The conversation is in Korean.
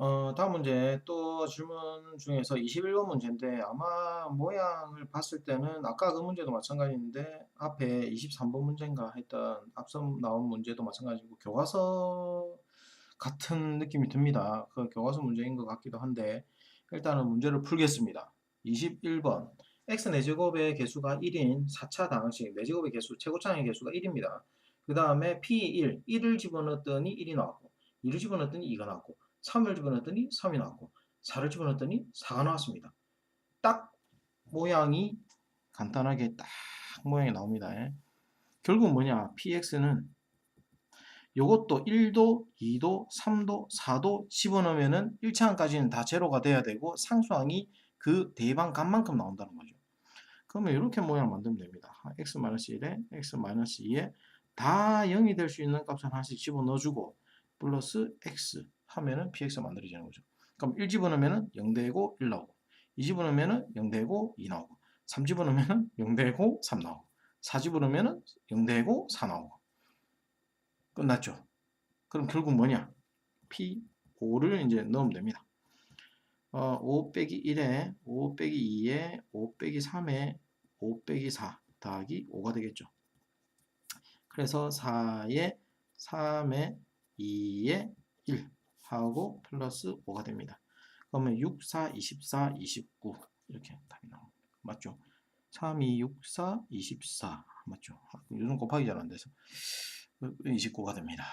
어, 다음 문제 또 질문 중에서 21번 문제인데 아마 모양을 봤을 때는 아까 그 문제도 마찬가지인데 앞에 23번 문제인가 했던 앞서 나온 문제도 마찬가지고 교과서 같은 느낌이 듭니다. 그 교과서 문제인 것 같기도 한데 일단은 문제를 풀겠습니다. 21번 x 4제곱의 개수가 1인 4차 다항식 4제곱의 개수 최고차의 개수가 1입니다. 그 다음에 P1 1을 집어넣었더니 1이 나왔고 2를 집어넣었더니 2가 나왔고 3을 집어넣었더니 3이 나왔고 4를 집어넣었더니 4가 나왔습니다. 딱 모양이 간단하게 딱 모양이 나옵니다. 예. 결국 뭐냐 px는 요것도 1도, 2도, 3도, 4도 집어넣으면은 1차항까지는 다 제로가 돼야 되고 상수항이 그 대방 값만큼 나온다는 거죠. 그러면 이렇게 모양을 만들면 됩니다. x-1에 x-2에 다 0이 될 수 있는 값을 하나씩 집어넣어주고 플러스 x 하면은 px가 만들어지는 거죠. 그럼 1 집어넣으면은 0 되고 1 나오고 2 집어넣으면은 0 되고 2 나오고 3 집어넣으면은 0 되고 3 나오고 4 집어넣으면은 0 되고 4 나오고 끝났죠. 그럼 결국 뭐냐? P5를 이제 넣으면 됩니다. 어, 5 빼기 1에 5 빼기 2에 5 빼기 3에 5 빼기 4 더하기 5가 되겠죠. 그래서 4에 3에 2에 1 하고 플러스 5가 됩니다. 그러면 6, 4, 24, 29 이렇게 답이 나옵니다. 맞죠? 3, 2, 6, 4, 24 맞죠? 요즘 곱하기 잘 안 돼서 29가 됩니다.